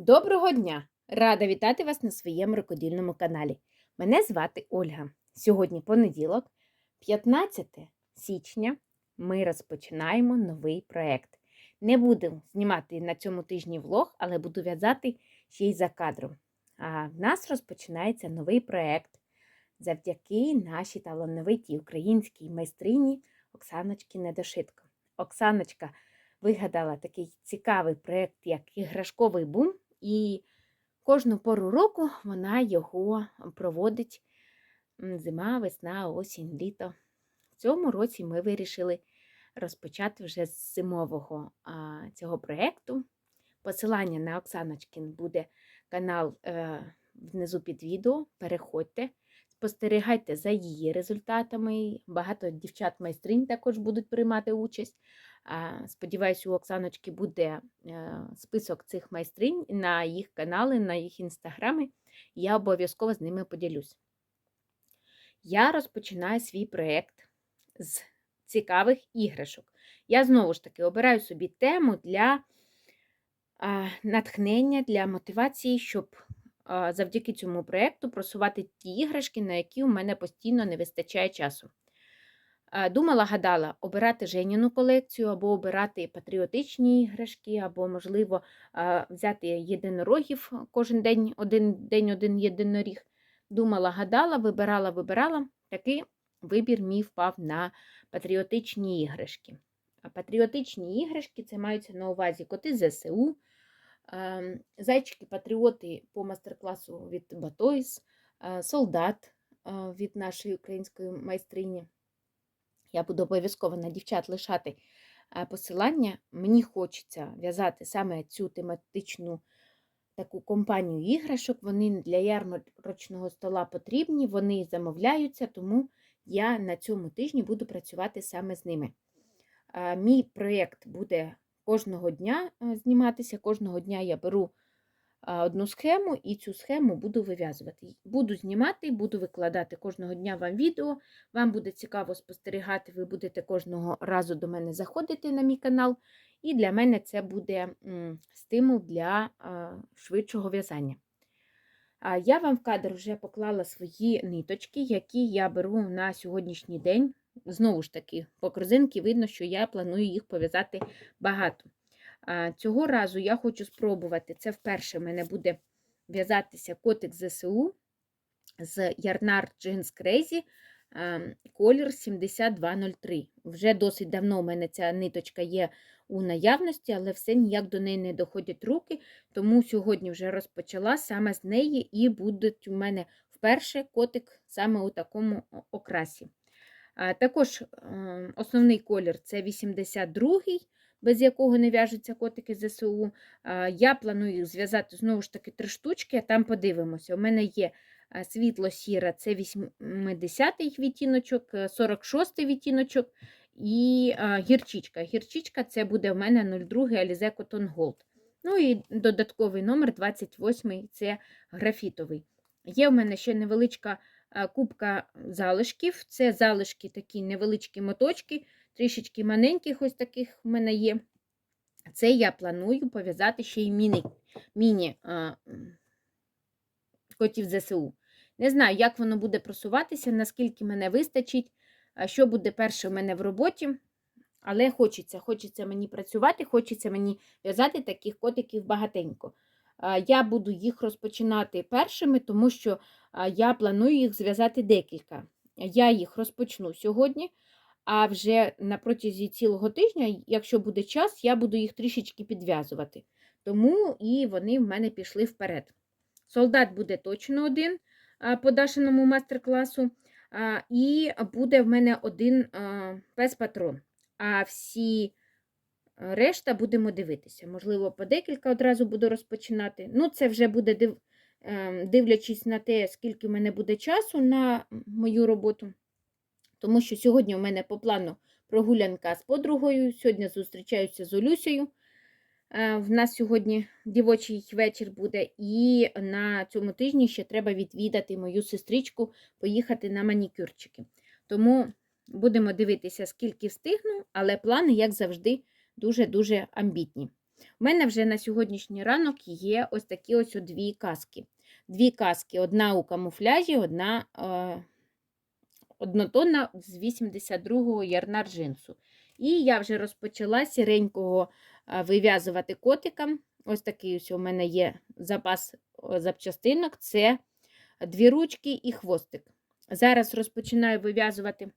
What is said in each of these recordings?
Доброго дня! Рада вітати вас на своєму рукодільному каналі. Мене звати Ольга. Сьогодні понеділок, 15 січня, ми розпочинаємо новий проєкт. Не буду знімати на цьому тижні влог, але буду в'язати ще й за кадром. А в нас розпочинається новий проєкт завдяки нашій талановитій українській майстрині Оксаночки Недошитко. Оксаночка вигадала такий цікавий проєкт, як іграшковий бум, і кожну пору року вона його проводить зима, весна, осінь, літо. В цьому році ми вирішили розпочати вже з зимового цього проєкту. Посилання на Оксаночкин буде канал е, внизу під відео. Переходьте, спостерігайте за її результатами. Багато дівчат-майстринь також будуть приймати участь. Сподіваюсь, у Оксаночки буде е, список цих майстринь на їх канали, на їх інстаграми. Я обов'язково з ними поділюсь. Я розпочинаю свій проєкт з цікавих іграшок. Я знову ж таки обираю собі тему для натхнення, для мотивації, щоб завдяки цьому проєкту просувати ті іграшки, на які у мене постійно не вистачає часу. А, Думала, гадала, обирати Женіну колекцію, або обирати патріотичні іграшки, або, можливо, взяти єдинорогів кожен день, один день один єдиноріг. Думала, гадала, вибирала, вибирала. Такий вибір мій впав на патріотичні іграшки. А патріотичні іграшки це маються на увазі коти ЗСУ, ем, зайчики-патріоти по мастер-класу від Батойс, е, солдат е, від нашої української майстрині. Я буду обов'язково на дівчат лишати е, посилання. Мені хочеться в'язати саме цю тематичну таку компанію іграшок. Вони для ярмарочного стола потрібні, вони замовляються, тому я на цьому тижні буду працювати саме з ними. Мій проєкт буде кожного дня зніматися. Кожного дня я беру одну схему і цю схему буду вив'язувати. Буду знімати, буду викладати кожного дня вам відео. Вам буде цікаво спостерігати, ви будете кожного разу до мене заходити на мій канал. І для мене це буде стимул для швидшого в'язання. Я вам в кадр вже поклала свої ниточки, які я беру на сьогоднішній день. Знову ж таки, по корзинці видно, що я планую їх пов'язати багато. Цього разу я хочу спробувати. Це вперше в мене буде в'язатися котик ЗСУ з Ярнар Crazy ем, колір 7203. Вже досить давно у мене ця ниточка є у наявності, але все ніяк до неї не доходять руки. Тому сьогодні вже розпочала саме з неї, і буде у мене вперше котик саме у такому окрасі. Також ем, основний колір це 82-й, без якого не в'яжуться котики ЗСУ. Я планую їх зв'язати знову ж таки три штучки, а там подивимося. У мене є світло-сіра, це 80-й відтіночок, 46-й відтіночок і гірчичка. Гірчичка це буде в мене 02 Alize Cotton Gold. Ну і додатковий номер 28 це графітовий. Є в мене ще невеличка кубка залишків. Це залишки такі невеличкі моточки, трішечки маленьких ось таких в мене є. Це я планую пов'язати ще й міні, міні а, котів ЗСУ. Не знаю, як воно буде просуватися, наскільки мене вистачить, що буде перше в мене в роботі. Але хочеться, хочеться мені працювати, хочеться мені в'язати таких котиків багатенько. Я буду їх розпочинати першими, тому що я планую їх зв'язати декілька. Я їх розпочну сьогодні, а вже на протязі цілого тижня, якщо буде час, я буду їх трішечки підв'язувати. Тому і вони в мене пішли вперед. Солдат буде точно один по Дашиному мастер-класу, і буде в мене один пес-патрон. А всі решта будемо дивитися. Можливо, по декілька одразу буду розпочинати. Ну, це вже буде див... ем, дивлячись на те, скільки в мене буде часу на мою роботу. Тому що сьогодні у мене по плану прогулянка з подругою. Сьогодні зустрічаюся з Олюсею. Е, В нас сьогодні дівочий вечір буде, і на цьому тижні ще треба відвідати мою сестричку, поїхати на манікюрчики. Тому будемо дивитися, скільки встигну, але плани, як завжди, дуже-дуже амбітні. У мене вже на сьогоднішній ранок є ось такі ось дві каски. Дві каски: одна у камуфляжі, одна е, однотонна з 82-го ярна джинсу. І я вже розпочала сіренького вив'язувати котикам. Ось такий ось у мене є запас запчастинок. Це дві ручки і хвостик. Зараз розпочинаю вив'язувати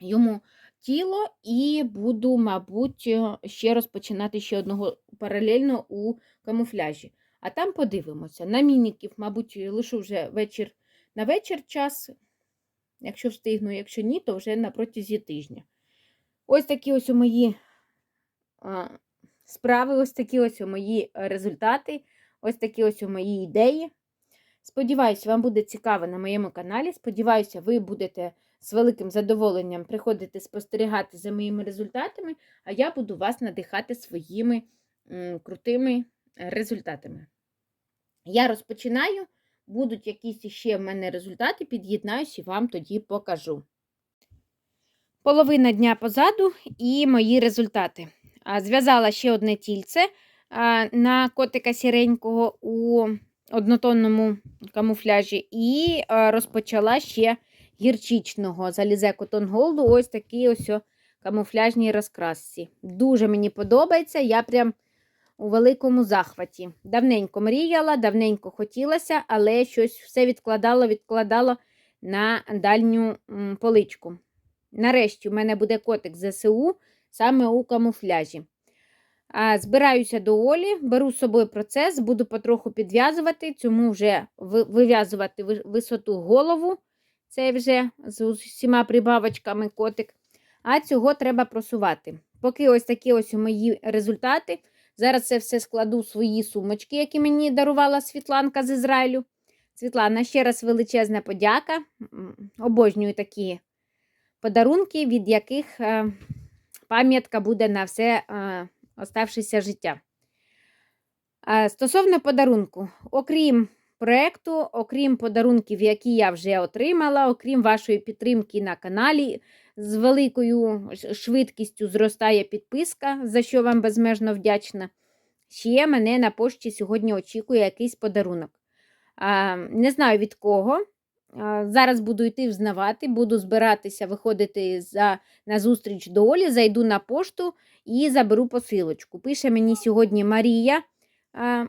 йому тіло і буду, мабуть, ще розпочинати ще одного паралельно у камуфляжі. А там подивимося. На мініків, мабуть, лишу вже вечір на вечір час. Якщо встигну, якщо ні, то вже на протязі тижня. Ось такі ось у мої справи, ось такі ось у мої результати, ось такі ось у мої ідеї. Сподіваюся, вам буде цікаво на моєму каналі. Сподіваюся, ви будете з великим задоволенням приходити спостерігати за моїми результатами, а я буду вас надихати своїми крутими результатами. Я розпочинаю, будуть якісь ще в мене результати, під'єднаюсь і вам тоді покажу. Половина дня позаду і мої результати. Зв'язала ще одне тільце на котика сіренького у однотонному камуфляжі і розпочала ще гірчичного залізе Cotton Gold, ось такі ось камуфляжній розкрасці. Дуже мені подобається, я прям у великому захваті. Давненько мріяла, давненько хотілося, але щось все відкладало, відкладало на дальню поличку. Нарешті в мене буде котик ЗСУ саме у камуфляжі. А, Збираюся до Олі, беру з собою процес, буду потроху підв'язувати, цьому вже вив'язувати висоту голову. Це вже з усіма прибавочками котик. А цього треба просувати. Поки ось такі ось мої результати. Зараз це все складу в свої сумочки, які мені дарувала Світланка з Ізраїлю. Світлана, ще раз величезна подяка. Обожнюю такі подарунки, від яких е, пам'ятка буде на все е, оставшеся життя. Е, Стосовно подарунку, окрім проєкту, окрім подарунків, які я вже отримала, окрім вашої підтримки на каналі, з великою швидкістю зростає підписка, за що вам безмежно вдячна. Ще мене на пошті сьогодні очікує якийсь подарунок. Не знаю від кого. Зараз буду йти взнавати, буду збиратися виходити за, на зустріч до Олі, зайду на пошту і заберу посилочку. Пише мені сьогодні Марія,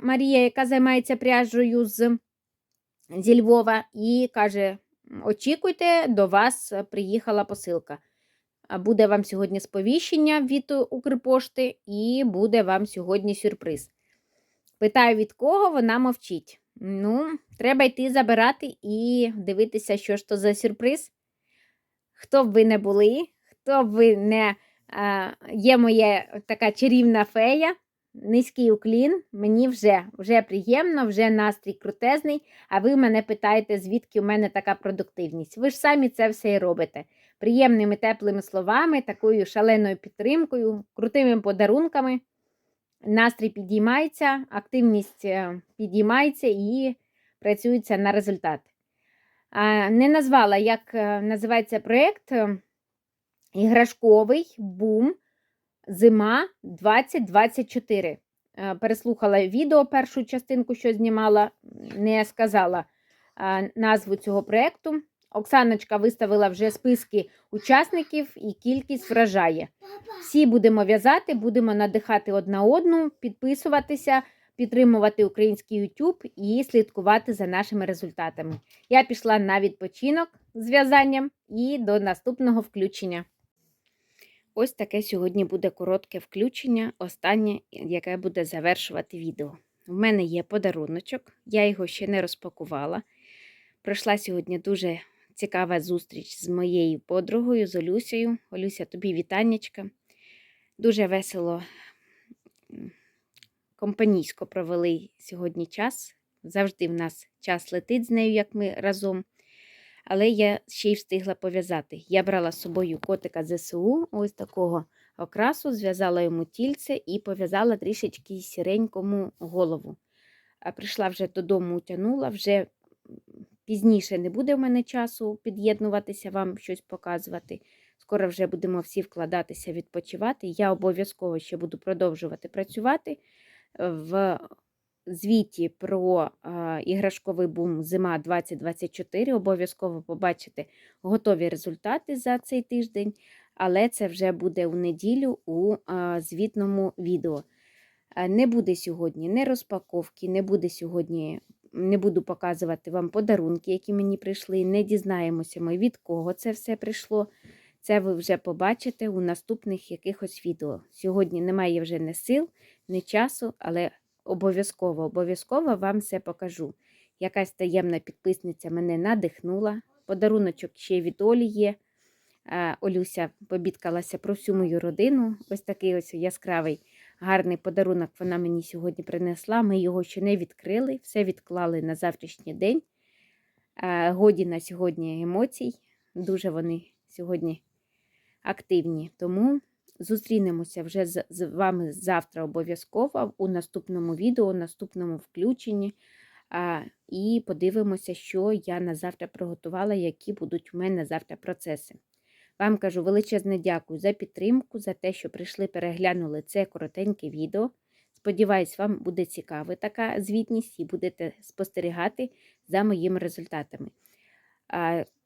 Марія, яка займається пряжею з, зі Львова, і каже: очікуйте, до вас приїхала посилка. Буде вам сьогодні сповіщення від Укрпошти, і буде вам сьогодні сюрприз. Питаю, від кого вона мовчить. Ну, треба йти забирати і дивитися, що ж то за сюрприз. Хто б ви не були, хто б ви не а, є моя така чарівна фея, низький уклін, мені вже, вже приємно, вже настрій крутезний, а ви мене питаєте, звідки у мене така продуктивність. Ви ж самі це все і робите. Приємними теплими словами, такою шаленою підтримкою, крутими подарунками. Настрій підіймається, активність е, підіймається і працюється на результат. Не назвала, як е, називається проєкт е, Іграшковий бум Зима 2024. Е, Переслухала відео, першу частинку, що знімала, не сказала назву цього проєкту. Оксаночка виставила вже списки учасників і кількість вражає. Всі будемо в'язати, будемо надихати одна одну, підписуватися, підтримувати український YouTube і слідкувати за нашими результатами. Я пішла на відпочинок з в'язанням і до наступного включення. Ось таке сьогодні буде коротке включення, останнє, яке буде завершувати відео. У мене є подаруночок, я його ще не розпакувала. Пройшла сьогодні дуже цікава зустріч з моєю подругою, з Олюсею. Олюся, тобі вітаннячка. Дуже весело, компанійсько провели сьогодні час. Завжди в нас час летить з нею, як ми разом. Але я ще й встигла пов'язати. Я брала з собою котика ЗСУ, ось такого окрасу, зв'язала йому тільце і пов'язала трішечки сіренькому голову. А прийшла вже додому, утягнула, вже пізніше не буде в мене часу під'єднуватися, вам щось показувати. Скоро вже будемо всі вкладатися, відпочивати. Я обов'язково ще буду продовжувати працювати в звіті про іграшковий бум Зима 2024. Обов'язково побачите готові результати за цей тиждень, але це вже буде у неділю у звітному відео. Е, Не буде сьогодні не розпаковки, не буде сьогодні, не буду показувати вам подарунки, які мені прийшли. Не дізнаємося ми, від кого це все прийшло. Це ви вже побачите у наступних якихось відео. Сьогодні немає вже не сил, не часу, але обов'язково, обов'язково вам все покажу. Якась таємна підписниця мене надихнула. Подаруночок ще від Олі є. Е, Олюся побідкалася про всю мою родину. Ось такий ось яскравий гарний подарунок вона мені сьогодні принесла. Ми його ще не відкрили, все відклали на завтрашній день. Е, Годі на сьогодні емоцій. Дуже вони сьогодні активні. Тому зустрінемося вже з, вами завтра обов'язково у наступному відео, наступному включенні. І подивимося, що я на завтра приготувала, які будуть у мене завтра процеси. Вам кажу величезне дякую за підтримку, за те, що прийшли, переглянули це коротеньке відео. Сподіваюсь, вам буде цікава така звітність і будете спостерігати за моїми результатами.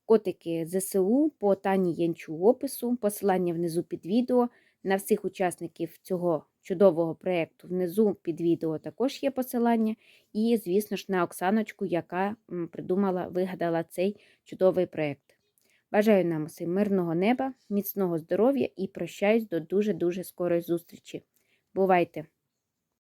Котики ЗСУ по Тані Янчу опису, посилання внизу під відео. На всіх учасників цього чудового проєкту внизу під відео також є посилання. І, звісно ж, на Оксаночку, яка придумала, вигадала цей чудовий проєкт. Бажаю нам усім мирного неба, міцного здоров'я і прощаюсь до дуже-дуже скорої зустрічі. Бувайте!